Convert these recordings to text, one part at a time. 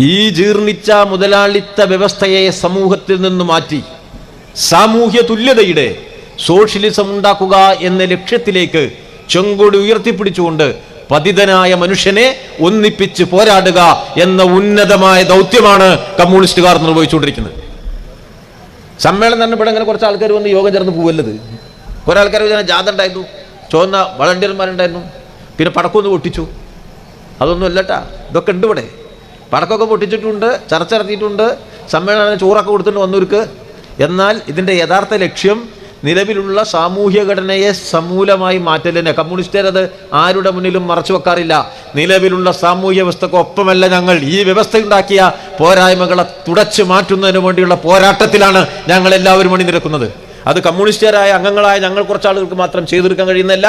ഈ ജീർണിച്ച മുതലാളിത്ത വ്യവസ്ഥയെ സമൂഹത്തിൽ നിന്ന് മാറ്റി സാമൂഹ്യ തുല്യതയുടെ സോഷ്യലിസം ഉണ്ടാക്കുക എന്ന ലക്ഷ്യത്തിലേക്ക് ചെങ്കൊടി ഉയർത്തിപ്പിടിച്ചുകൊണ്ട് പതിതനായ മനുഷ്യനെ ഒന്നിപ്പിച്ച് പോരാടുക എന്ന ഉന്നതമായ ദൗത്യമാണ് കമ്മ്യൂണിസ്റ്റുകാർ നിർവഹിച്ചുകൊണ്ടിരിക്കുന്നത്. സമ്മേളനം തന്നെ ഇവിടെ അങ്ങനെ കുറച്ച് ആൾക്കാർ വന്ന് യോഗം ചേർന്ന് പോവല്ലത്. കുറേ ആൾക്കാർ ജാഥ ഉണ്ടായിരുന്നു. ചുവന്ന വളണ്ടിയർമാരുണ്ടായിരുന്നു. പിന്നെ പടക്കമൊന്ന് പൊട്ടിച്ചു. അതൊന്നും അല്ലട്ടാ. ഇതൊക്കെ ഉണ്ട് ഇവിടെ. പടക്കമൊക്കെ പൊട്ടിച്ചിട്ടുണ്ട് ചർച്ച നടത്തിയിട്ടുണ്ട് സമ്മേളനം ചോറൊക്കെ കൊടുത്തിട്ട് വന്നവർക്ക്. എന്നാൽ ഇതിന്റെ യഥാർത്ഥ ലക്ഷ്യം നിലവിലുള്ള സാമൂഹ്യ ഘടനയെ സമൂലമായി മാറ്റലിനെ. കമ്മ്യൂണിസ്റ്റുകാർ അത് ആരുടെ മുന്നിലും മറച്ചു വെക്കാറില്ല. നിലവിലുള്ള സാമൂഹ്യ വ്യവസ്ഥക്ക് ഒപ്പമല്ല ഞങ്ങൾ. ഈ വ്യവസ്ഥയുണ്ടാക്കിയ പോരായ്മകളെ തുടച്ചു മാറ്റുന്നതിന് വേണ്ടിയുള്ള പോരാട്ടത്തിലാണ് ഞങ്ങൾ എല്ലാവരും അണിനിരക്കുന്നത്. അത് കമ്മ്യൂണിസ്റ്റുകാരായ അംഗങ്ങളായ ഞങ്ങൾ കുറച്ച് ആളുകൾക്ക് മാത്രം ചെയ്തെടുക്കാൻ കഴിയുന്നല്ല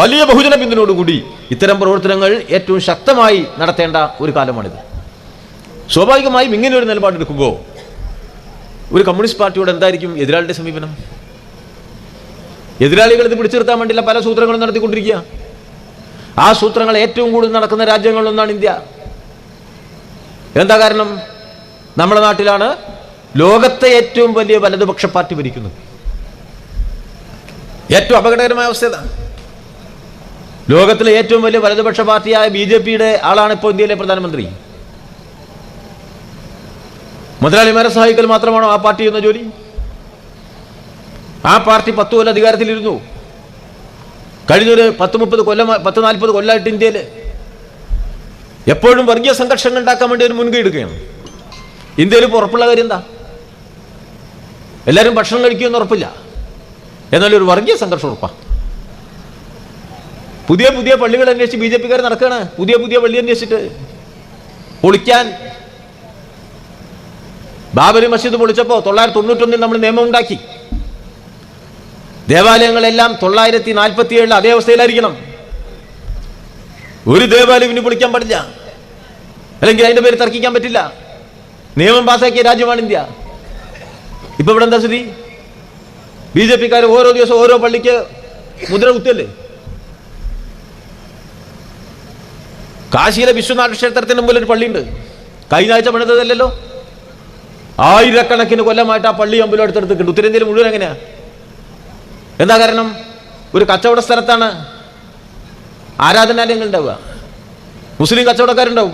വലിയ ബഹുജന പിന്തുണയോടുകൂടി ഇത്തരം പ്രവർത്തനങ്ങൾ ഏറ്റവും ശക്തമായി നടത്തേണ്ട ഒരു കാലമാണിത്. സ്വാഭാവികമായും ഇങ്ങനെ ഒരു നിലപാടെടുക്കുമ്പോൾ ഒരു കമ്മ്യൂണിസ്റ്റ് പാർട്ടിയോട് എന്തായിരിക്കും എതിരാളിയുടെ സമീപനം? എതിരാളികൾ ഇത് പിടിച്ചു നിർത്താൻ പല സൂത്രങ്ങളും നടത്തിക്കൊണ്ടിരിക്കുക. ആ സൂത്രങ്ങൾ ഏറ്റവും കൂടുതൽ നടക്കുന്ന രാജ്യങ്ങളിലൊന്നാണ് ഇന്ത്യ. എന്താ കാരണം? നമ്മുടെ നാട്ടിലാണ് ലോകത്തെ ഏറ്റവും വലിയ വലതുപക്ഷ പാർട്ടി ഭരിക്കുന്നത്. ഏറ്റവും അപകടകരമായ അവസ്ഥ ലോകത്തിലെ ഏറ്റവും വലിയ വലതുപക്ഷ പാർട്ടിയായ ബി ജെ പിയുടെ ആളാണ് ഇപ്പോൾ ഇന്ത്യയിലെ പ്രധാനമന്ത്രി. മുതലാളിമാരെ സഹായിക്കൽ മാത്രമാണോ ആ പാർട്ടി എന്ന ജോലി? ആ പാർട്ടി പത്ത് കൊല്ലം അധികാരത്തിലിരുന്നു. കഴിഞ്ഞൊരു പത്ത് മുപ്പത് കൊല്ലം പത്ത് നാൽപ്പത് കൊല്ലമായിട്ട് ഇന്ത്യയിൽ എപ്പോഴും വർഗീയ സംഘർഷങ്ങൾ ഉണ്ടാക്കാൻ വേണ്ടി ഒരു മുൻകൈ എടുക്കുകയാണ്. ഇന്ത്യയിൽ ഇപ്പോൾ ഉറപ്പുള്ള കാര്യം എന്താ? എല്ലാവരും ഭക്ഷണം കഴിക്കുമെന്ന് ഉറപ്പില്ല. എന്നാലും ഒരു വർഗീയ സംഘർഷം ഉറപ്പാ. പുതിയ പുതിയ പള്ളികൾ അന്വേഷിച്ച് ബി ജെ പിക്കാർ നടക്കുകയാണ്. പുതിയ പുതിയ പള്ളി അന്വേഷിച്ചിട്ട് പൊളിക്കാൻ ബാബരി മസ്ജിദ് പൊളിച്ചപ്പോൾ തൊള്ളായിരത്തി തൊണ്ണൂറ്റൊന്നിൽ നമ്മൾ നിയമം ഉണ്ടാക്കി. ദേവാലയങ്ങളെല്ലാം തൊള്ളായിരത്തി നാൽപ്പത്തി ഏഴിൽ അതേ അവസ്ഥയിലായിരിക്കണം. ഒരു ദേവാലയം പൊളിക്കാൻ പാടില്ല. അല്ലെങ്കിൽ അതിന്റെ പേര് തർക്കിക്കാൻ പറ്റില്ല. നിയമം പാസാക്കിയ രാജ്യമാണ് ഇന്ത്യ. ഇപ്പൊ ഇവിടെ എന്താ സ്ഥിതി? ബി ജെ പിക്കാർ ഓരോ ദിവസം ഓരോ പള്ളിക്ക് മുദ്ര കുത്തല്ലേ കാശിയിലെ വിശ്വനാഥ ക്ഷേത്രത്തിന് മുമ്പിൽ ഒരു പള്ളിയുണ്ട്. കഴിഞ്ഞ ആഴ്ച പണിതതല്ലല്ലോ? ആയിരക്കണക്കിന് കൊല്ലമായിട്ട് ആ പള്ളി അമ്പലം അടുത്തെടുത്തിട്ടുണ്ട് ഉത്തരേന്ത്യയിൽ മുഴുവൻ എങ്ങനെയാ? എന്താ കാരണം? ഒരു കച്ചവട സ്ഥലത്താണ് ആരാധനാലയങ്ങൾ ഉണ്ടാവുക. മുസ്ലിം കച്ചവടക്കാരുണ്ടാവും.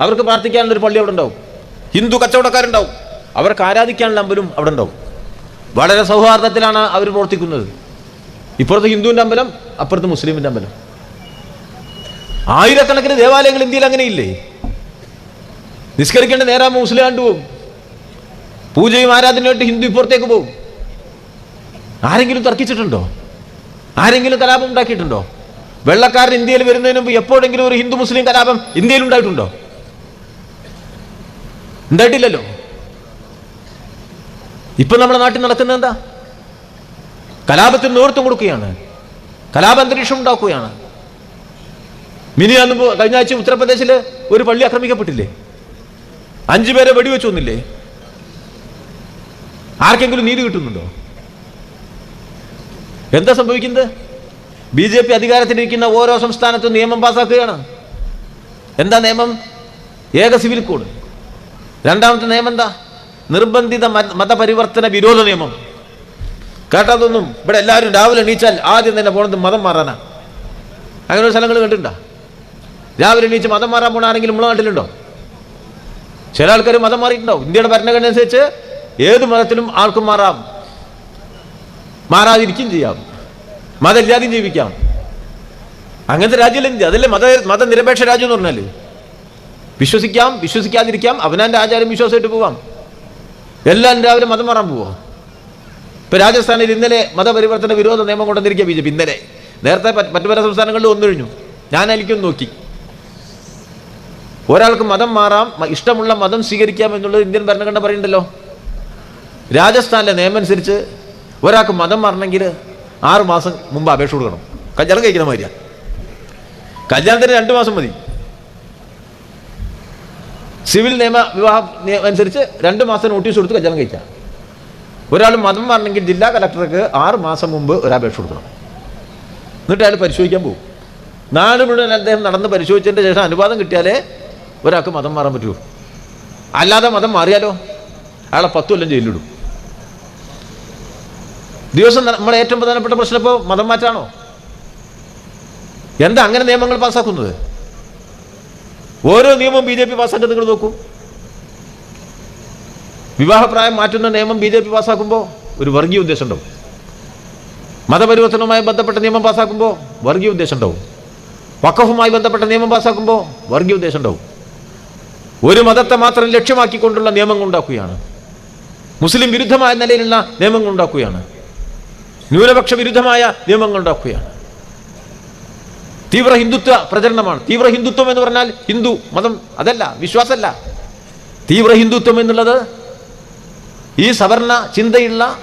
അവർക്ക് പ്രാർത്ഥിക്കാനുള്ള ഒരു പള്ളി അവിടെ ഉണ്ടാവും. ഹിന്ദു കച്ചവടക്കാരുണ്ടാവും. അവർക്ക് ആരാധിക്കാനുള്ള അമ്പലം അവിടെ ഉണ്ടാവും. വളരെ സൗഹാർദ്ദത്തിലാണ് അവർ പ്രവർത്തിക്കുന്നത്. ഇപ്പുറത്ത് ഹിന്ദുവിന്റെ അമ്പലം അപ്പുറത്ത് മുസ്ലിമിന്റെ അമ്പലം. ആയിരക്കണക്കിന് ദേവാലയങ്ങൾ ഇന്ത്യയിൽ അങ്ങനെയില്ലേ? നിസ്കരിക്കേണ്ട നേരാകുമ്പോൾ മുസ്ലിം ആണ്ട് പോവും. പൂജയും ആരാധനയായിട്ട് ഹിന്ദു ഇപ്പുറത്തേക്ക് പോകും. ആരെങ്കിലും തർക്കിച്ചിട്ടുണ്ടോ? ആരെങ്കിലും കലാപം ഉണ്ടാക്കിയിട്ടുണ്ടോ? വെള്ളക്കാരൻ ഇന്ത്യയിൽ വരുന്നതിന് മുമ്പ് എപ്പോഴെങ്കിലും ഒരു ഹിന്ദു മുസ്ലിം കലാപം ഇന്ത്യയിൽ ഉണ്ടായിട്ടുണ്ടോ? ഉണ്ടായിട്ടില്ലല്ലോ. ഇപ്പൊ നമ്മുടെ നാട്ടിൽ നടക്കുന്നത് എന്താ? കലാപത്തിന് നേതൃത്വം കൊടുക്കുകയാണ്. കലാപ അന്തരീക്ഷം ഉണ്ടാക്കുകയാണ്. മിനി അന്ന് കഴിഞ്ഞ ആഴ്ച ഉത്തർപ്രദേശിൽ ഒരു പള്ളി ആക്രമിക്കപ്പെട്ടില്ലേ? അഞ്ചു പേരെ വെടിവെച്ചു ഒന്നില്ലേ ആർക്കെങ്കിലും നീതി കിട്ടുന്നുണ്ടോ? എന്താ സംഭവിക്കുന്നത്? ബി ജെ പി അധികാരത്തിലിരിക്കുന്ന ഓരോ സംസ്ഥാനത്തും നിയമം പാസാക്കുകയാണ്. എന്താ നിയമം? ഏക സിവിൽ കോഡ്. രണ്ടാമത്തെ നിയമം എന്താ? നിർബന്ധിത മതപരിവർത്തന വിരോധ നിയമം. കേട്ടതൊന്നും ഇവിടെ എല്ലാവരും രാവിലെ എണീച്ചാൽ ആദ്യം തന്നെ പോണത് മതം മാറാനാ. ഒരു സ്ഥലങ്ങൾ കണ്ടിട്ടുണ്ടോ? രാവിലെ എണീച്ച് മതം മാറാൻ പോണാണെങ്കിൽ നമ്മളെ നാട്ടിലുണ്ടോ? ചില ആൾക്കാർ മതം മാറിയിട്ടുണ്ടാവും. ഇന്ത്യയുടെ ഭരണഘടന അനുസരിച്ച് ഏത് മതത്തിലും ആൾക്കും മാറാം. മാറാതിരിക്കും ചെയ്യാം. മതമില്ലാതെയും ജീവിക്കാം. അങ്ങനത്തെ രാജ്യമല്ല ഇന്ത്യ. അതല്ലേ മത മതനിരപേക്ഷ രാജ്യം എന്ന് പറഞ്ഞാൽ. വിശ്വസിക്കാം വിശ്വസിക്കാതിരിക്കാം അവനാന്റെ ആചാരം വിശ്വാസമായിട്ട് പോവാം എല്ലാം രാവിലെ മതം മാറാൻ പോവോ. ഇപ്പൊ രാജസ്ഥാനിൽ ഇന്നലെ മതപരിവർത്തന വിരോധ നിയമം കൊണ്ടുവന്നിരിക്കുക ബി ജെ പി ഇന്നലെ. നേരത്തെ മറ്റു പല സംസ്ഥാനങ്ങളിലും ഒന്നൊഴിഞ്ഞു ഞാൻ എനിക്കൊന്ന് നോക്കി. ഒരാൾക്ക് മതം മാറാം ഇഷ്ടമുള്ള മതം സ്വീകരിക്കാം എന്നുള്ളത് ഇന്ത്യൻ ഭരണഘടന പറയുന്നുണ്ടല്ലോ. രാജസ്ഥാനിലെ നിയമം അനുസരിച്ച് ഒരാൾക്ക് മതം മാറണമെങ്കിൽ ആറ് മാസം മുമ്പ് അപേക്ഷ കൊടുക്കണം. കല്യാണം കഴിക്കുന്ന മാതിരിയാണ് കല്യാണത്തിന് രണ്ട് മാസം മതി. സിവിൽ നിയമ വിവാഹം അനുസരിച്ച് രണ്ട് മാസം നോട്ടീസ് കൊടുത്ത് കല്യാണം കഴിക്കാം. ഒരാൾ മതം മാറണമെങ്കിൽ ജില്ലാ കലക്ടർക്ക് ആറ് മാസം മുമ്പ് ഒരു അപേക്ഷ കൊടുക്കണം. എന്നിട്ട് അയാൾ പരിശോധിക്കാൻ പോകും. നാട് മുഴുവൻ അദ്ദേഹം നടന്ന് പരിശോധിച്ചതിന്റെ ശേഷം അനുവാദം കിട്ടിയാലേ ഒരാൾക്ക് മതം മാറാൻ പറ്റൂ അല്ലാതെ മതം മാറിയാലോ? അയാളെ പത്തു കൊല്ലം ജയിലിലിടും ദിവസം നമ്മുടെ ഏറ്റവും പ്രധാനപ്പെട്ട പ്രശ്നം ഇപ്പോൾ മതം മാറ്റാണോ? എന്താ അങ്ങനെ നിയമങ്ങൾ പാസ്സാക്കുന്നത് ഓരോ നിയമവും ബി ജെ പി പാസ്സാക്കുന്നത് നിങ്ങൾ നോക്കൂ. വിവാഹപ്രായം മാറ്റുന്ന നിയമം ബി ജെ പി പാസ്സാക്കുമ്പോൾ ഒരു വർഗീയ ഉദ്ദേശം ഉണ്ടാവും. മതപരിവർത്തനവുമായി ബന്ധപ്പെട്ട നിയമം പാസ്സാക്കുമ്പോൾ വർഗീയ ഉദ്ദേശം ഉണ്ടാവും. വക്കഫുമായി ബന്ധപ്പെട്ട നിയമം പാസ്സാക്കുമ്പോൾ വർഗീയ ഉദ്ദേശം ഉണ്ടാവും. ഒരു മതത്തെ മാത്രം ലക്ഷ്യമാക്കിക്കൊണ്ടുള്ള നിയമങ്ങൾ ഉണ്ടാക്കുകയാണ്. മുസ്ലിം വിരുദ്ധമായ നിലയിലുള്ള നിയമങ്ങൾ ഉണ്ടാക്കുകയാണ്. ന്യൂനപക്ഷ വിരുദ്ധമായ നിയമങ്ങൾ ഉണ്ടാക്കുകയാണ് തീവ്ര ഹിന്ദുത്വ പ്രചരണമാണ്. തീവ്ര ഹിന്ദുത്വം എന്ന് പറഞ്ഞാൽ ഹിന്ദു മതം അതല്ല വിശ്വാസമല്ല. തീവ്ര ഹിന്ദുത്വം എന്നുള്ളത് ഈ സവർണ ചിന്തയുള്ള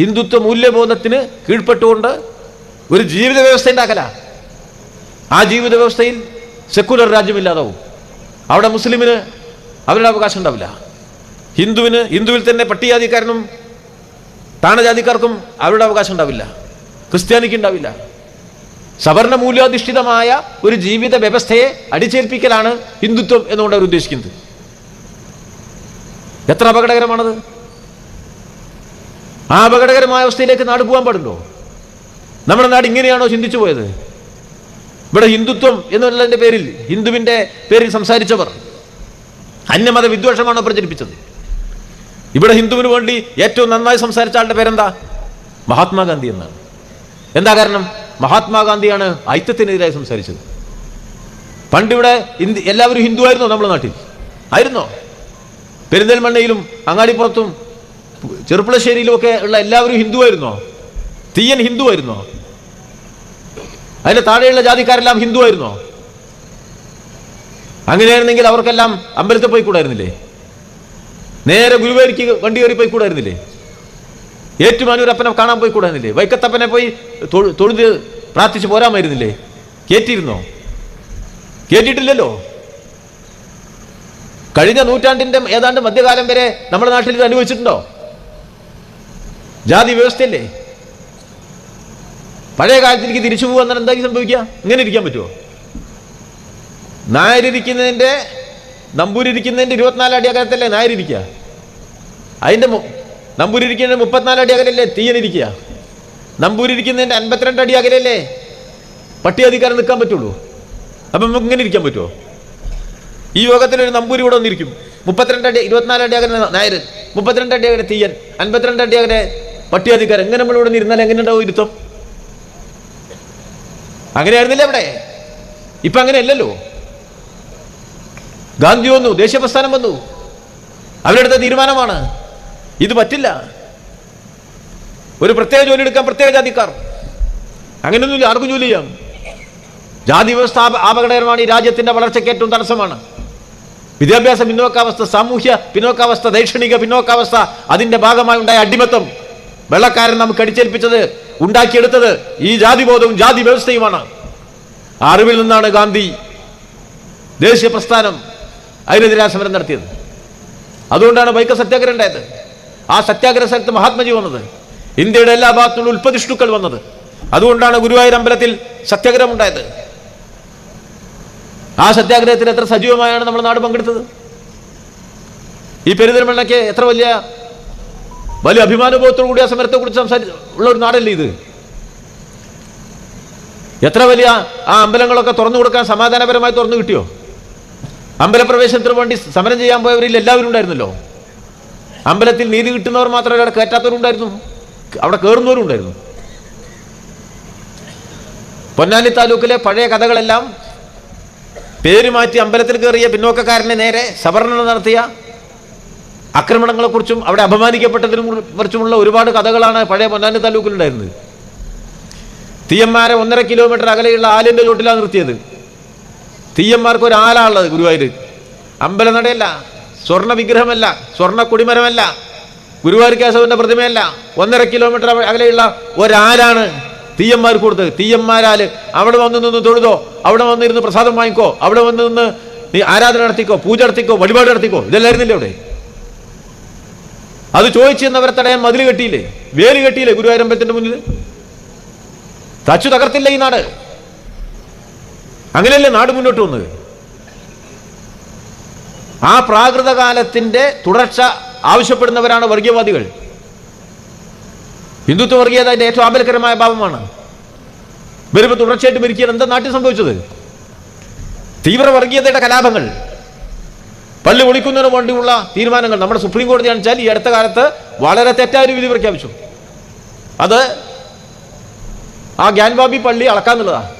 ഹിന്ദുത്വ മൂല്യബോധത്തിന് കീഴ്പ്പെട്ടുകൊണ്ട് ഒരു ജീവിത വ്യവസ്ഥ ഉണ്ടാക്കല ആ ജീവിത വ്യവസ്ഥയിൽ സെക്കുലർ രാജ്യമില്ലാതാവും. അവിടെ മുസ്ലിമിന് അവരുടെ അവകാശം ഉണ്ടാവില്ല. ഹിന്ദുവിന് ഹിന്ദുവിൽ തന്നെ പട്ടികജാതിക്കാരനും താണജാതിക്കാർക്കും അവരുടെ അവകാശം ഉണ്ടാവില്ല. ക്രിസ്ത്യാനിക്ക് ഉണ്ടാവില്ല. സവർണ മൂല്യാധിഷ്ഠിതമായ ഒരു ജീവിത വ്യവസ്ഥയെ അടിച്ചേൽപ്പിക്കലാണ് ഹിന്ദുത്വം എന്നുകൊണ്ട് അവർ ഉദ്ദേശിക്കുന്നത്. എത്ര അപകടകരമാണത്? ആ അപകടകരമായ അവസ്ഥയിലേക്ക് നാട് പോകാൻ പാടുണ്ടോ? നമ്മുടെ നാട് ഇങ്ങനെയാണോ ചിന്തിച്ചു പോയത്? ഇവിടെ ഹിന്ദുത്വം എന്നുള്ളതിന്റെ പേരിൽ ഹിന്ദുവിന്റെ പേരിൽ സംസാരിച്ചവർ അന്യമത വിദ്വേഷമാണോ പ്രചരിപ്പിച്ചത്? ഇവിടെ ഹിന്ദുവിന് വേണ്ടി ഏറ്റവും നന്നായി സംസാരിച്ച ആളുടെ പേരെന്താ? മഹാത്മാഗാന്ധി എന്നാണ്. എന്താ കാരണം? മഹാത്മാഗാന്ധിയാണ് ഐക്യത്തിനെതിരായി സംസാരിച്ചത്. പണ്ടിവിടെ ഇന്ത്യ എല്ലാവരും ഹിന്ദു ആയിരുന്നോ നമ്മുടെ നാട്ടിൽ? ആയിരുന്നോ? പെരിന്തൽമണ്ണയിലും അങ്ങാടിപ്പുറത്തും ചെറുപ്പളശ്ശേരിയിലും ഒക്കെ ഉള്ള എല്ലാവരും ഹിന്ദു ആയിരുന്നോ? തീയൻ ഹിന്ദു ആയിരുന്നോ? അതിന്റെ താഴെയുള്ള ജാതിക്കാരെല്ലാം ഹിന്ദു ആയിരുന്നോ? അങ്ങനെയായിരുന്നെങ്കിൽ അവർക്കെല്ലാം അമ്പലത്തിൽ പോയി കൂടായിരുന്നില്ലേ? നേരെ ഗുരുവായൂരിക്ക് വണ്ടി കയറി പോയി കൂടായിരുന്നില്ലേ? ഏറ്റുമാനൂരപ്പനെ കാണാൻ പോയി കൂടായിരുന്നില്ലേ? വൈക്കത്തപ്പനെ പോയി തൊഴു- തൊഴുത് പ്രാർത്ഥിച്ച് പോരാമായിരുന്നില്ലേ? കേറ്റിയിരുന്നോ കേട്ടിട്ടില്ലല്ലോ? കഴിഞ്ഞ നൂറ്റാണ്ടിന്റെ ഏതാണ്ട് മധ്യകാലം വരെ നമ്മുടെ നാട്ടിൽ ഇത് അനുഭവിച്ചിട്ടുണ്ടോ? ജാതി വ്യവസ്ഥയല്ലേ? പഴയ കാലത്തിലേക്ക് തിരിച്ചു പോകാൻ എന്തായിരിക്കും സംഭവിക്കുക? ഇങ്ങനെ ഇരിക്കാൻ പറ്റുമോ? നായരിരിക്കുന്നതിന്റെ നമ്പൂരിരിക്കുന്നതിന്റെ ഇരുപത്തിനാല് അടി അകലത്തല്ലേ നായരിരിക്കുക? അതിന്റെ മു- നമ്പൂരിരിക്കുന്നതിന്റെ മുപ്പത്തിനാല് അടി അകലല്ലേ തീയനിരിക്കുക? നമ്പൂരിരിക്കുന്നതിന്റെ അൻപത്തിരണ്ട് അടി അകലല്ലേ പട്ടികധികാരം നിൽക്കാൻ പറ്റുള്ളൂ? അപ്പം നമുക്ക് ഇങ്ങനെ ഇരിക്കാൻ പറ്റുമോ ഈ യോഗത്തിൽ ഒരു നമ്പൂരി ഇവിടെ വന്നിരിക്കും. മുപ്പത്തിരണ്ട് അടി ഇരുപത്തിനാല് അടി അകലെ നായർ മുപ്പത്തിരണ്ട് അടി അകലെ തീയൻ അൻപത്തിരണ്ട് അടി അകലെ പട്ടികധികാരം എങ്ങനെ നമ്മൾ ഇവിടെ ഇരുന്നാൽ എങ്ങനെ ഉണ്ടാവും ഇരുത്തം? അങ്ങനെയായിരുന്നില്ലേ അവിടെ? ഇപ്പൊ അങ്ങനെയല്ലല്ലോ. ഗാന്ധി വന്നു ദേശീയ പ്രസ്ഥാനം വന്നു. അവരെടുത്ത തീരുമാനമാണ്. ഇത് പറ്റില്ല. ഒരു പ്രത്യേക ജോലി എടുക്കാൻ പ്രത്യേക ജാതിക്കാർ. അങ്ങനെയൊന്നുമില്ല ആർക്കും ജോലി ചെയ്യാം. ജാതി വ്യവസ്ഥ അപകടകരമാണ് ഈ രാജ്യത്തിന്റെ വളർച്ചയ്ക്ക് ഏറ്റവും തടസ്സമാണ്. വിദ്യാഭ്യാസ പിന്നോക്കാവസ്ഥ സാമൂഹ്യ പിന്നോക്കാവസ്ഥ ദൈക്ഷണിക പിന്നോക്കാവസ്ഥ അതിന്റെ ഭാഗമായി ഉണ്ടായ അടിമത്തം. വെള്ളക്കാരൻ നമുക്ക് അടിച്ചേൽപ്പിച്ചത് ഉണ്ടാക്കിയെടുത്തത് ഈ ജാതി ബോധവും ജാതി വ്യവസ്ഥയുമാണ് അറിവിൽ നിന്നാണ് ഗാന്ധി ദേശീയ പ്രസ്ഥാനം അതിനെതിരായ സമരം നടത്തിയത്? അതുകൊണ്ടാണ് ബൈക്ക സത്യാഗ്രഹം ഉണ്ടായത്. ആ സത്യാഗ്രഹ സ്ഥലത്ത് മഹാത്മജി വന്നത്. ഇന്ത്യയുടെ എല്ലാ ഭാഗത്തുള്ള ഉൽപ്പതിഷ്ണുക്കൾ വന്നത്. അതുകൊണ്ടാണ് ഗുരുവായൂർ അമ്പലത്തിൽ സത്യാഗ്രഹം ഉണ്ടായത്. ആ സത്യാഗ്രഹത്തിൽ എത്ര സജീവമായാണ് നമ്മുടെ നാട് പങ്കെടുത്തത്? ഈ പെരുന്തൽമണ്ണയ്ക്ക് എത്ര വലിയ വലിയ അഭിമാനബോധത്തോടു കൂടി ആ സമരത്തെ കുറിച്ച് സംസാരിച്ച ഉള്ള ഒരു നാടല്ലേ ഇത്? എത്ര വലിയ ആ അമ്പലങ്ങളൊക്കെ തുറന്നു കൊടുക്കാൻ സമാധാനപരമായി തുറന്നു കിട്ടിയോ? അമ്പലപ്രവേശനത്തിന് വേണ്ടി സമരം ചെയ്യാൻ പോയവരിൽ എല്ലാവരും ഉണ്ടായിരുന്നല്ലോ. അമ്പലത്തിൽ നീതി കിട്ടുന്നവർ മാത്രമല്ല അവിടെ കയറ്റാത്തവരുണ്ടായിരുന്നു. അവിടെ കയറുന്നവരും ഉണ്ടായിരുന്നു പൊന്നാനി താലൂക്കിലെ പഴയ കഥകളെല്ലാം പേര് മാറ്റി അമ്പലത്തിൽ കയറിയ പിന്നോക്കക്കാരനെ നേരെ സവർണന നടത്തിയ ആക്രമണങ്ങളെക്കുറിച്ചും അവിടെ അപമാനിക്കപ്പെട്ടതിനും കുറിച്ചുമുള്ള ഒരുപാട് കഥകളാണ് പഴയ പൊന്നാനി താലൂക്കിലുണ്ടായിരുന്നത്. തീയന്മാരെ ഒന്നര കിലോമീറ്റർ അകലെയുള്ള ആലിന്റെ ചോട്ടിലാണ് നിർത്തിയത്. തീയന്മാർക്ക് ഒരു ആലാണുള്ളത് ഗുരുവായൂർ അമ്പലനടയല്ല സ്വർണ വിഗ്രഹമല്ല സ്വർണ കൊടിമരമല്ല ഗുരുവായൂർ കേശവന്റെ പ്രതിമയല്ല ഒന്നര കിലോമീറ്റർ അകലെയുള്ള ഒരാലാണ് തീയന്മാർക്ക് കൊടുത്തത്. തീയന്മാരാൽ അവിടെ വന്ന് നിന്ന് തൊഴുതോ അവിടെ വന്നിരുന്ന് പ്രസാദം വാങ്ങിക്കോ അവിടെ വന്ന് നിന്ന് നീ ആരാധന നടത്തിക്കോ പൂജ നടത്തിക്കോ വഴിപാട് നടത്തിക്കോ ഇതെല്ലായിരുന്നില്ലേ അവിടെ? അത് ചോദിച്ചു എന്നവരെ തടയാൻ മതിൽ കെട്ടിയില്ലേ? വേൽ കെട്ടിയില്ലേ ഗുരുവായൂരമ്പലത്തിന്റെ മുന്നിൽ തച്ചു തകർത്തില്ല ഈ നാട്. അങ്ങനെയല്ലേ നാട് മുന്നോട്ട് വന്നത് ആ പ്രാകൃതകാലത്തിന്റെ തുടർച്ച ആവശ്യപ്പെടുന്നവരാണ് വർഗീയവാദികൾ. ഹിന്ദുത്വ വർഗീയത അതിന്റെ ഏറ്റവും ആപൽക്കരമായ ഭാവമാണ്. വരുമ്പോൾ തുടർച്ചയായിട്ട് മരിക്കാൻ എന്താ നാട്ടിൽ സംഭവിച്ചത്? തീവ്ര വർഗീയതയുടെ കലാപങ്ങൾ പള്ളി ഒളിക്കുന്നതിന് വേണ്ടിയുള്ള തീരുമാനങ്ങൾ. നമ്മുടെ സുപ്രീം കോടതി കാണിച്ചാൽ ഈ അടുത്ത കാലത്ത് വളരെ തെറ്റായ ഒരു വിധി പ്രഖ്യാപിച്ചു. അത് ആ ഗ്യാൻബാബി പള്ളി അളക്കാന്നുള്ളതാ.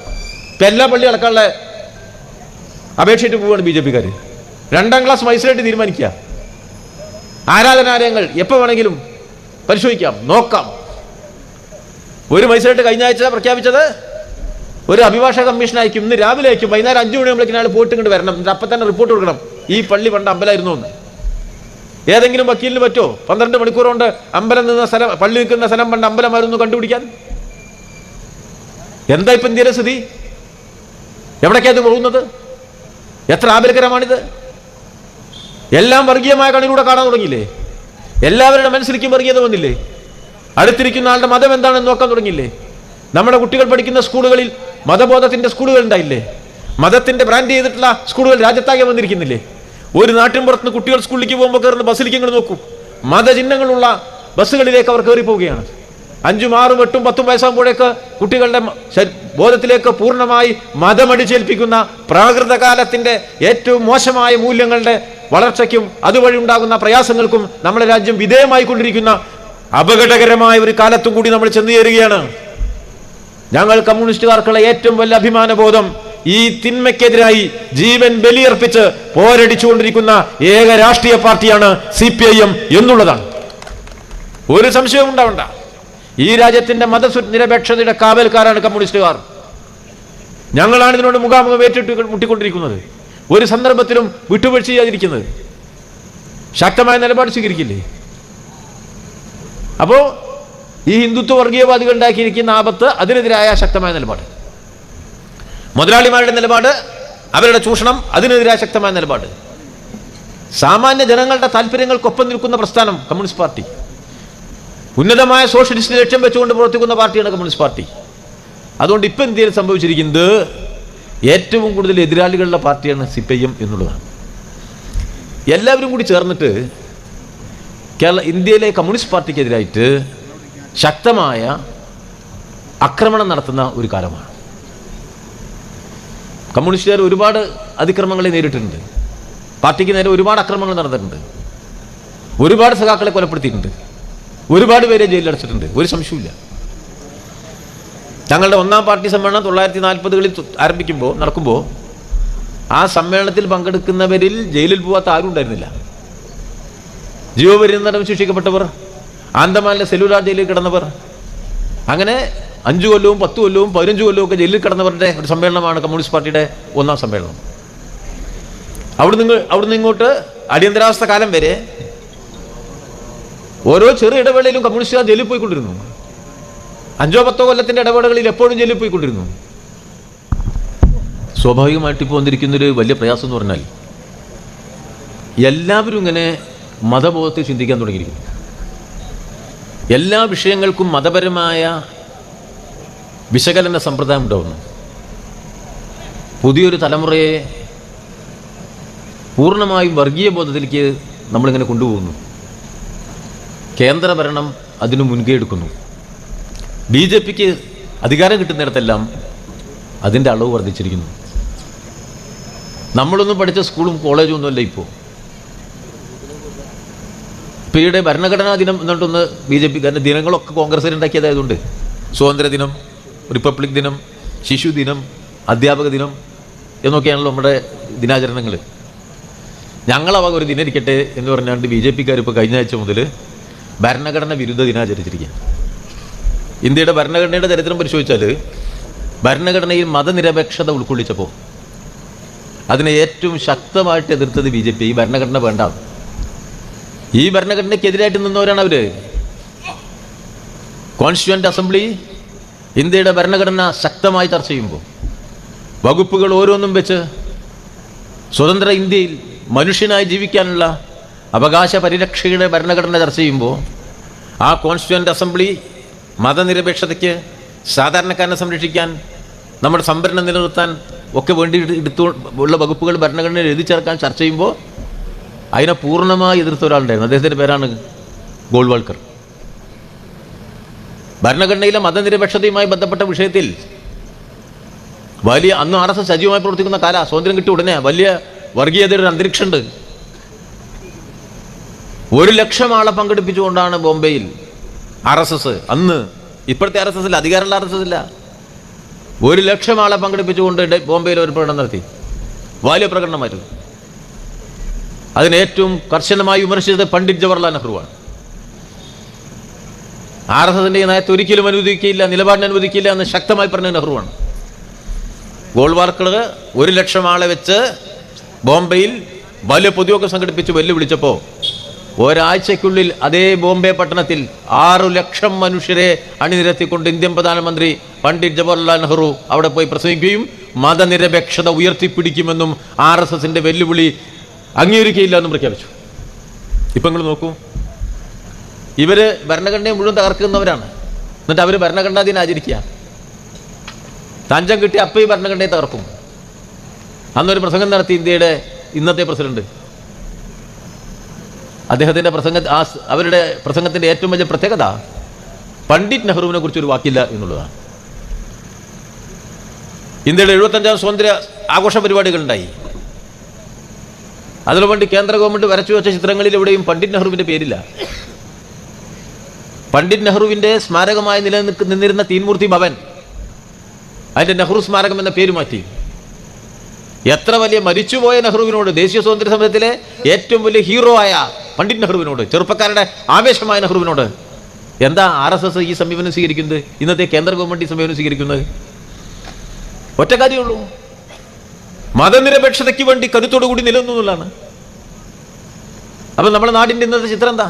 ഇപ്പം എല്ലാ പള്ളി അളക്കാനുള്ള അപേക്ഷയിട്ട് പോവുകയാണ് ബി ജെ പിക്കാർ രണ്ടാം ക്ലാസ് വയസ്സിലായിട്ട് തീരുമാനിക്കുക. ആരാധനാലയങ്ങൾ എപ്പോൾ വേണമെങ്കിലും പരിശോധിക്കാം നോക്കാം. ഒരു വയസ്സിലായിട്ട് കഴിഞ്ഞ ആഴ്ച പ്രഖ്യാപിച്ചത് ഒരു അഭിഭാഷക കമ്മീഷൻ അയക്കും ഇന്ന് രാവിലെ അയക്കും വൈകുന്നേരം അഞ്ചു മണിയാകുമ്പോഴേക്കും അയാൾ പോയിട്ട് ഇങ്ങോട്ട് വരണം. എന്നിട്ട് അപ്പം തന്നെ റിപ്പോർട്ട് കൊടുക്കണം. ഈ പള്ളി പണ്ട് അമ്പലമായിരുന്നു എന്ന്. ഏതെങ്കിലും വക്കീലിന് പറ്റുമോ? പന്ത്രണ്ട് മണിക്കൂർ കൊണ്ട് അമ്പലം നിന്ന സ്ഥലം പള്ളി നിൽക്കുന്ന സ്ഥലം പണ്ട് അമ്പലമായിരുന്നു കണ്ടുപിടിക്കാൻ. എന്താ ഇപ്പം ഇന്ത്യയിലെ സ്ഥിതി? എവിടേക്കാ ഇത് പോകുന്നത്? എത്ര ആപൽക്കരമാണിത്? എല്ലാം വർഗീയമായ കണ്ണിലൂടെ കാണാൻ തുടങ്ങിയില്ലേ? എല്ലാവരുടെ മനസ്സിലേക്കും വർഗീയത വന്നില്ലേ? അടുത്തിരിക്കുന്ന ആളുടെ മതം എന്താണെന്ന് നോക്കാൻ തുടങ്ങിയില്ലേ? നമ്മുടെ കുട്ടികൾ പഠിക്കുന്ന സ്കൂളുകളിൽ മതബോധത്തിന്റെ സ്കൂളുകൾ ഉണ്ടായില്ലേ? മതത്തിന്റെ ബ്രാൻഡ് ചെയ്തിട്ടുള്ള സ്കൂളുകൾ രാജ്യത്താകെ വന്നിരിക്കുന്നില്ലേ? ഒരു നാട്ടിൻ പുറത്തുനിന്ന് കുട്ടികൾ സ്കൂളിലേക്ക് പോകുമ്പോൾ കയറുന്ന ബസ്സിലേക്ക് ഇങ്ങനെ നോക്കൂ. മതചിഹ്നങ്ങളുള്ള ബസ്സുകളിലേക്ക് അവർ കയറി പോവുകയാണ് അഞ്ചും ആറും എട്ടും പത്തും വയസ്സാകുമ്പോഴേക്ക് കുട്ടികളുടെ ബോധത്തിലേക്ക് പൂർണമായി മതമടിച്ചേൽപ്പിക്കുന്ന പ്രാകൃതകാലത്തിന്റെ ഏറ്റവും മോശമായ മൂല്യങ്ങളുടെ വളർച്ചയ്ക്കും അതുവഴി ഉണ്ടാകുന്ന പ്രയാസങ്ങൾക്കും നമ്മുടെ രാജ്യം വിധേയമായി കൊണ്ടിരിക്കുന്ന അപകടകരമായ ഒരു കാലത്തും കൂടി നമ്മൾ ചെന്നു ചേരുകയാണ്. ഞങ്ങൾ കമ്മ്യൂണിസ്റ്റുകാർക്കുള്ള ഏറ്റവും വലിയ അഭിമാനബോധം ഈ തിന്മയ്ക്കെതിരായി ജീവൻ ബലിയർപ്പിച്ച് പോരടിച്ചുകൊണ്ടിരിക്കുന്ന ഏക രാഷ്ട്രീയ പാർട്ടിയാണ് സി പി ഐ എം എന്നുള്ളതാണ്. ഒരു സംശയവും ഉണ്ടാവണ്ട. ഈ രാജ്യത്തിന്റെ മതനിരപേക്ഷതയുടെ കാവൽക്കാരാണ് കമ്മ്യൂണിസ്റ്റുകാർ. ഞങ്ങളാണ് ഇതിനോട് മുഖാമുഖം ഏറ്റിട്ട് മുട്ടിക്കൊണ്ടിരിക്കുന്നത്. ഒരു സന്ദർഭത്തിലും വിട്ടുവീഴ്ച ചെയ്യാതിരിക്കുന്നത് ശക്തമായ നിലപാട് സ്വീകരിക്കില്ലേ? അപ്പോ ഈ ഹിന്ദുത്വ വർഗീയവാദികൾ ഉണ്ടാക്കിയിരിക്കുന്ന ആപത്ത് അതിനെതിരായ ശക്തമായ നിലപാട്. മുതലാളിമാരുടെ നിലപാട് അവരുടെ ചൂഷണം അതിനെതിരായ ശക്തമായ നിലപാട്. സാമാന്യ ജനങ്ങളുടെ താല്പര്യങ്ങൾക്കൊപ്പം നിൽക്കുന്ന പ്രസ്ഥാനം കമ്മ്യൂണിസ്റ്റ് പാർട്ടി. ഉന്നതമായ സോഷ്യലിസ്റ്റ് ലക്ഷ്യം വെച്ചുകൊണ്ട് പ്രവർത്തിക്കുന്ന പാർട്ടിയാണ് കമ്മ്യൂണിസ്റ്റ് പാർട്ടി. അതുകൊണ്ട് ഇപ്പം ഇന്ത്യയിൽ സംഭവിച്ചിരിക്കുന്നത്? ഏറ്റവും കൂടുതൽ എതിരാളികളുടെ പാർട്ടിയാണ് സി പി എം എന്നുള്ളതാണ്. എല്ലാവരും കൂടി ചേർന്നിട്ട് കേരള ഇന്ത്യയിലെ കമ്മ്യൂണിസ്റ്റ് പാർട്ടിക്കെതിരായിട്ട് ശക്തമായ ആക്രമണം നടത്തുന്ന ഒരു കാലമാണ്. കമ്മ്യൂണിസ്റ്റുകാർ ഒരുപാട് അതിക്രമങ്ങളെ നേരിട്ടിട്ടുണ്ട്. പാർട്ടിക്ക് നേരെ ഒരുപാട് അക്രമങ്ങൾ നടന്നിട്ടുണ്ട്. ഒരുപാട് സഖാക്കളെ കൊലപ്പെടുത്തിയിട്ടുണ്ട്. ഒരുപാട് പേരെ ജയിലിലടച്ചിട്ടുണ്ട് ഒരു സംശയമില്ല ഞങ്ങളുടെ ഒന്നാം പാർട്ടി സമ്മേളനം തൊള്ളായിരത്തി നാൽപ്പതുകളിൽ ആരംഭിക്കുമ്പോൾ നടക്കുമ്പോൾ ആ സമ്മേളനത്തിൽ പങ്കെടുക്കുന്നവരിൽ ജയിലിൽ പോവാത്ത ആരും ഉണ്ടായിരുന്നില്ല. ജീവപര്യന്തരം ശിക്ഷിക്കപ്പെട്ടവർ ആന്തമാനിലെ സെല്ലുലാർ ജയിലിൽ കിടന്നവർ അങ്ങനെ അഞ്ചു കൊല്ലവും പത്ത് കൊല്ലവും പതിനഞ്ച് കൊല്ലവും ഒക്കെ ജയിലിൽ കിടന്നവരുടെ ഒരു സമ്മേളനമാണ് കമ്മ്യൂണിസ്റ്റ് പാർട്ടിയുടെ ഒന്നാം സമ്മേളനം. അവിടെ നിങ്ങൾ ഇങ്ങോട്ട് അടിയന്തരാവസ്ഥ കാലം വരെ ഓരോ ചെറിയ ഇടവേളയിലും കമ്മ്യൂണിസ്റ്റുകാർ ജയിലിൽ പോയിക്കൊണ്ടിരുന്നു. അഞ്ചോ പത്തോ കൊല്ലത്തിന്റെ ഇടവേളകളിൽ എപ്പോഴും ജയിലിൽ പോയിക്കൊണ്ടിരുന്നു. സ്വാഭാവികമായിട്ട് ഇപ്പോൾ വന്നിരിക്കുന്ന ഒരു വലിയ പ്രയാസം എന്ന് പറഞ്ഞാൽ എല്ലാവരും ഇങ്ങനെ മതബോധത്തിൽ ചിന്തിക്കാൻ തുടങ്ങിയിരിക്കുന്നു. എല്ലാ വിഷയങ്ങൾക്കും മതപരമായ വിശകലന സമ്പ്രദായം ഉണ്ടാവുന്നു. പുതിയൊരു തലമുറയെ പൂർണമായും വർഗീയ ബോധത്തിലേക്ക് നമ്മളിങ്ങനെ കൊണ്ടുപോകുന്നു. കേന്ദ്രഭരണം അതിന് മുൻകൈ എടുക്കുന്നു. ബി ജെ പിക്ക് അധികാരം കിട്ടുന്നിടത്തെല്ലാം അതിന്റെ അളവ് വർദ്ധിച്ചിരിക്കുന്നു. നമ്മളൊന്നും പഠിച്ച സ്കൂളും കോളേജും ഒന്നുമല്ല ഇപ്പോൾ. ഇപ്പോൾ ഈയിടെ ഭരണഘടനാ ദിനം എന്നിട്ടൊന്ന് ബി ജെ പിക്കാരന്റെ ദിനങ്ങളൊക്കെ കോൺഗ്രസ്സിൽ ഉണ്ടാക്കിയതായതുകൊണ്ട്. സ്വാതന്ത്ര്യ ദിനം റിപ്പബ്ലിക് ദിനം ശിശു ദിനം അധ്യാപക ദിനം എന്നൊക്കെയാണല്ലോ നമ്മുടെ ദിനാചരണങ്ങൾ ഞങ്ങളവ ഒരു ദിനം ഇരിക്കട്ടെ എന്ന് പറഞ്ഞാണ്ട് ബി ജെ പിക്കാർ ഇപ്പോൾ കഴിഞ്ഞ ആഴ്ച മുതൽ ഭരണഘടന വിരുദ്ധ ദിനാചരിച്ചിരിക്കുക ഇന്ത്യയുടെ ഭരണഘടനയുടെ ചരിത്രം പരിശോധിച്ചാൽ ഭരണഘടനയിൽ മതനിരപേക്ഷത ഉൾക്കൊള്ളിച്ചപ്പോൾ അതിനെ ഏറ്റവും ശക്തമായിട്ട് എതിർത്തത് ബി ജെ പി. ഈ ഭരണഘടന വേണ്ട. ഈ ഭരണഘടനയ്ക്കെതിരായിട്ട് നിന്നവരാണ് അവർ. കോൺസ്റ്റിറ്റ്യൂവന്റ് അസംബ്ലി ഇന്ത്യയുടെ ഭരണഘടന ശക്തമായി ചർച്ച ചെയ്യുമ്പോൾ വകുപ്പുകൾ ഓരോന്നും വെച്ച് സ്വതന്ത്ര ഇന്ത്യയിൽ മനുഷ്യനായി ജീവിക്കാനുള്ള അവകാശ പരിരക്ഷയുടെ ഭരണഘടന ചർച്ച ചെയ്യുമ്പോൾ ആ കോൺസ്റ്റിറ്റ്യന്റ് അസംബ്ലി മതനിരപേക്ഷതയ്ക്ക് സാധാരണക്കാരനെ സംരക്ഷിക്കാൻ നമ്മുടെ സംഭരണം നിലനിർത്താൻ ഒക്കെ വേണ്ടി എടുത്തു ഉള്ള വകുപ്പുകൾ ഭരണഘടനയിൽ എഴുതി ചേർക്കാൻ ചർച്ച ചെയ്യുമ്പോൾ അതിനെ പൂർണമായി എതിർത്ത ഒരാളുണ്ടായിരുന്നു. അദ്ദേഹത്തിന്റെ പേരാണ് ഗോൾവാൾക്കർ. ഭരണഘടനയിലെ മതനിരപേക്ഷതയുമായി ബന്ധപ്പെട്ട വിഷയത്തിൽ വലിയ അന്ന് ആർ എസ് എസ് സജീവമായി പ്രവർത്തിക്കുന്ന കാല സ്വാതന്ത്ര്യം കിട്ടിയ ഉടനെ വലിയ വർഗീയതയുടെ അന്തരീക്ഷമുണ്ട്. ഒരു ലക്ഷം ആളെ പങ്കെടുപ്പിച്ചുകൊണ്ടാണ് ബോംബെയിൽ ആർ എസ് എസ്. അന്ന് ഇപ്പോഴത്തെ ആർ എസ് എസ് ഇല്ല അധികാരമുള്ള ആർ എസ് എസ് ഇല്ല ഒരു ലക്ഷം ആളെ പങ്കെടുപ്പിച്ചുകൊണ്ട് ബോംബെയിൽ ഒരു പ്രകടനം നടത്തി. വലിയ പ്രകടനമായിരുന്നു. അതിന് ഏറ്റവും കർശനമായി വിമർശിച്ചത് പണ്ഡിറ്റ് ജവഹർലാൽ നെഹ്റുവാണ് ആർ എസ് എസിന്റെ നയത്തെ ഒരിക്കലും അനുവദിക്കില്ല നിലപാടിനെ അനുവദിക്കില്ല എന്ന് ശക്തമായി പറഞ്ഞ നെഹ്റുവാണ് ഗോൾവാർക്കൾ ഒരു ലക്ഷം ആളെ വെച്ച് ബോംബെയിൽ വലിയ പൊതുയോഗം സംഘടിപ്പിച്ച് വെല്ലുവിളിച്ചപ്പോൾ ഒരാഴ്ചയ്ക്കുള്ളിൽ അതേ ബോംബെ പട്ടണത്തിൽ ആറു ലക്ഷം മനുഷ്യരെ അണിനിരത്തിക്കൊണ്ട് ഇന്ത്യൻ പ്രധാനമന്ത്രി പണ്ഡിറ്റ് ജവഹർലാൽ നെഹ്റു അവിടെ പോയി പ്രസംഗിക്കുകയും മതനിരപേക്ഷത ഉയർത്തിപ്പിടിക്കുമെന്നും ആർ എസ് എസിന്റെ വെല്ലുവിളി അംഗീകരിക്കുകയില്ല എന്നും പ്രഖ്യാപിച്ചു. ഇപ്പം നിങ്ങൾ നോക്കൂ. ഇവർ ഭരണഘടനയെ മുഴുവൻ തകർക്കുന്നവരാണ്. എന്നിട്ട് അവർ ഭരണഘടനാ ദിനം ആചരിക്കുക തഞ്ചം കിട്ടി അപ്പം ഈ ഭരണഘടനയെ തകർക്കും. അന്നൊരു പ്രസംഗം നടത്തി ഇന്ത്യയുടെ ഇന്നത്തെ പ്രസിഡന്റ് അദ്ദേഹത്തിന്റെ പ്രസംഗ ആ അവരുടെ പ്രസംഗത്തിന്റെ ഏറ്റവും വലിയ പ്രത്യേകത പണ്ഡിറ്റ് നെഹ്റുവിനെ കുറിച്ച് ഒരു വാക്കില്ല എന്നുള്ളതാണ്. ഇന്ത്യയുടെ എഴുപത്തഞ്ചാം സ്വാതന്ത്ര്യ ആഘോഷ പരിപാടികളുണ്ടായി. അതിനു വേണ്ടി കേന്ദ്ര ഗവൺമെന്റ് വരച്ചു വെച്ച ചിത്രങ്ങളിൽ എവിടെയും പണ്ഡിറ്റ് നെഹ്റുവിന്റെ പേരില്ല. പണ്ഡിറ്റ് നെഹ്റുവിന്റെ സ്മാരകമായി നിലനിൽക്ക് നിന്നിരുന്ന തീൻമൂർത്തി ഭവൻ അതിന്റെ നെഹ്റു സ്മാരകം എന്ന പേര് മാറ്റി. എത്ര വലിയ മരിച്ചുപോയ നെഹ്റുവിനോട് ദേശീയ സ്വാതന്ത്ര്യ സമരത്തിലെ ഏറ്റവും വലിയ ഹീറോ ആയ പണ്ഡിറ്റ് നെഹ്റുവിനോട് ചെറുപ്പക്കാരുടെ ആവേശമായ നെഹ്റുവിനോട് എന്താ ആർ എസ് എസ് ഈ സമീപനം സ്വീകരിക്കുന്നത്? ഇന്നത്തെ കേന്ദ്ര ഗവൺമെന്റ് ഈ സമീപനം സ്വീകരിക്കുന്നത്? ഒറ്റ കാര്യമുള്ളൂ മതനിരപേക്ഷതയ്ക്ക് വേണ്ടി കരുത്തോടു കൂടി നിലനിന്നുള്ളതാണ് അപ്പം നമ്മുടെ നാടിന്റെ ഇന്നത്തെ ചിത്രം എന്താ?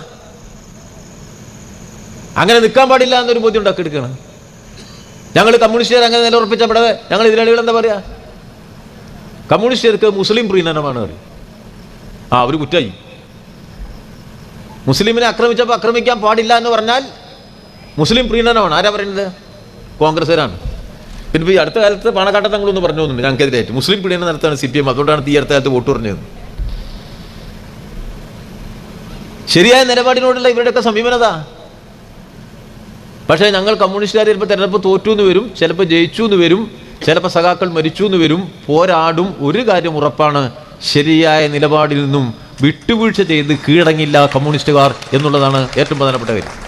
അങ്ങനെ നിൽക്കാൻ പാടില്ല എന്നൊരു ബോധ്യം ഉണ്ടാക്കിയെടുക്കുകയാണ്. ഞങ്ങൾ കമ്മ്യൂണിസ്റ്റുകാർ അങ്ങനെ നിലയുറപ്പിച്ചപ്പെടെ ഞങ്ങൾ എതിരാളികൾ എന്താ പറയുക കമ്മ്യൂണിസ്റ്റുകാർക്ക് മുസ്ലിം പ്രീണനമാണ് പറയും. ആ ഒരു കുറ്റായി. മുസ്ലിമിനെ ആക്രമിച്ചപ്പോൾ ആക്രമിക്കാൻ പാടില്ല എന്ന് പറഞ്ഞാൽ മുസ്ലിം പ്രീണനമാണ്. ആരാ പറയുന്നത്? കോൺഗ്രസ്സുകാരാണ്. പിന്നെ ഈ അടുത്ത കാലത്ത് പണക്കാട്ടത്തങ്ങളൊന്ന് പറഞ്ഞു തോന്നുന്നു ഞങ്ങൾക്കെതിരായിട്ട്. മുസ്ലിം പീഡനം നടത്താണ് സി പി എം അതുകൊണ്ടാണ് ഈ അടുത്ത കാലത്ത് വോട്ട് പറഞ്ഞത്. ശരിയായ നിലപാടിനോടുള്ള ഇവരുടെയൊക്കെ സമീപനത പക്ഷേ ഞങ്ങൾ കമ്മ്യൂണിസ്റ്റുകാർ ചിലപ്പോൾ തെരഞ്ഞെടുപ്പ് തോറ്റു എന്ന് വരും ചിലപ്പോൾ ജയിച്ചു എന്ന് വരും ചിലപ്പോൾ സഖാക്കൾ മരിച്ചു എന്ന് വരും പോരാടും ഒരു കാര്യം ഉറപ്പാണ്. ശരിയായ നിലപാടിൽ നിന്നും വിട്ടുവീഴ്ച ചെയ്ത് കീഴടങ്ങില്ല കമ്മ്യൂണിസ്റ്റുകാർ എന്നുള്ളതാണ് ഏറ്റവും പ്രധാനപ്പെട്ട കാര്യം.